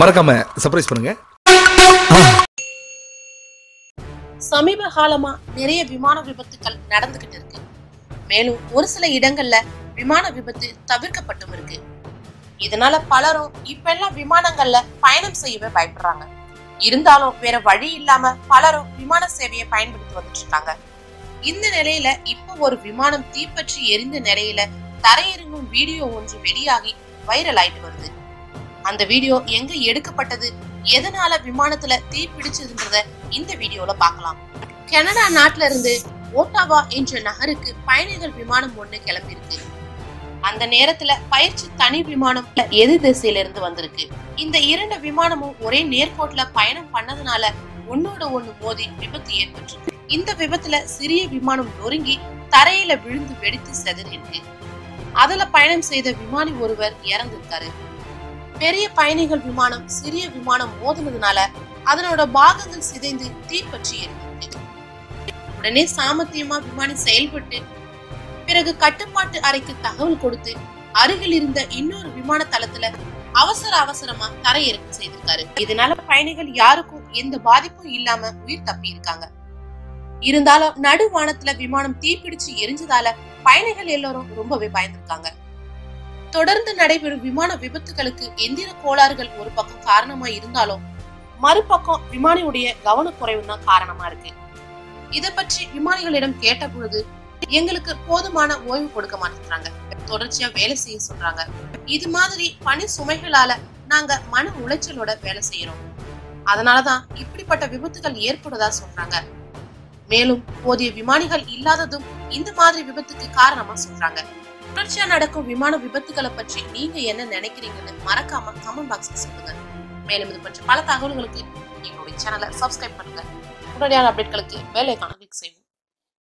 மறக்காம சர்ப்ரைஸ் பண்ணுங்க. சமீப காலமா நிறைய விமான விபத்துக்கள் நடந்துகிட்டு இருக்கு. மேலும் ஒரு சில இடங்கள்ல விமான விபத்து தவிர்க்கப்பட்டும் இருக்கு. இதனால பலரும் இப்பெல்லாம் விமானங்கள்ல பயணம் செய்யவே பயப்படுறாங்க. இருந்தாலும் வேற வழி இல்லாம பலரும் விமான சேவையை பயன்படுத்தி வந்துட்டு இருக்காங்க. இந்த நிலையில இப்ப ஒரு விமானம் தீப்பற்றி எரிந்த நிலையில தரையிறங்கும் வீடியோ ஒன்று வெளியாகி வைரல் ஆயிட்டு வருது. அந்த வீடியோ எங்க எடுக்கப்பட்டது? எதனால விமானத்துல தீ பிடிச்சதுன்றத இந்த வீடியோல பார்க்கலாம். கனடா நாட்டுல இருந்து ஓட்டாவா என்ற நகருக்கு பயணிகள் விமானம் ஒண்ணு கிளம்பியிருக்கு. அந்த நேரத்துல பயிற்சி தனி விமானம் எதிர் திசையில இருந்து வந்திருக்கு? இந்த இரண்டு விமானமும் ஒரே நேர்கோட்டுல பயணம் பண்ணதுனால ஒன்னோட ஒண்ணு மோதி விபத்து ஏற்பட்டிருக்கு. இந்த விபத்துல சிறிய விமானம் நொறுங்கி தரையில விழுந்து வெடித்து செதறிருக்கு அதுல பயணம் செய்த விமானி ஒருவர் இறந்திருக்காரு பெரிய பயணிகள் விமானம் சிறிய விமானம் மோதினதுனால அதனோட பாகங்கள் சிதைந்து தீப்பற்றி எரிந்திருக்கு உடனே சாமர்த்தியமா விமானி செயல்பட்டு பிறகு கட்டுப்பாட்டு அறைக்கு தகவல் கொடுத்து அருகில் இருந்த இன்னொரு விமான தளத்துல அவசர அவசரமா தரையிறக்கம் செய்திருக்காரு. இதனால பயணிகள் யாருக்கும் எந்த பாதிப்பும் இல்லாம உயிர் தப்பி இருக்காங்க இருந்தாலும் நடு வானத்துல விமானம் தீப்பிடிச்சு எரிஞ்சதால பயணிகள் எல்லாரும் ரொம்பவே பயந்திருக்காங்க. தொடர்ந்து நடைபெறும் விமான விபத்துகளுக்கு எந்திர கோளாறுகள் ஒரு பக்கம் காரணமா இருந்தாலும் மறுபக்கம் விமானியுடைய கவனக்குறைவு தான் காரணமா இருக்கு. இதை பற்றி விமானிகளிடம் கேட்ட பொழுது எங்களுக்கு போதுமான ஓய்வு கொடுக்க மாட்டேங்கிறாங்க. தொடர்ச்சியா வேலை செய்ய சொல்றாங்க. இது மாதிரி பணி சுமைகளால நாங்க மன உளைச்சலோட வேலை செய்யறோம். அதனாலதான் இப்படிப்பட்ட விபத்துகள் ஏற்படுதா சொல்றாங்க. மேலும் போதிய விமானிகள் இல்லாததும் இந்த மாதிரி விபத்துக்கு காரணமா சொல்றாங்க. தொடர்ச்சியா நடக்கும் விமான விபத்துகளை பற்றி நீங்க என்ன நினைக்கிறீங்கன்னு மறக்காம கமெண்ட் பாக்ஸ்ல சொல்லுங்க. மேலும் இது பற்றி பல தகவல்களுக்கு எங்களுடைய சேனலை சப்ஸ்கிரைப் பண்ணுங்க. உடனடியான அப்டேட்களுக்கு வேலை கிளிக் செய்வோம்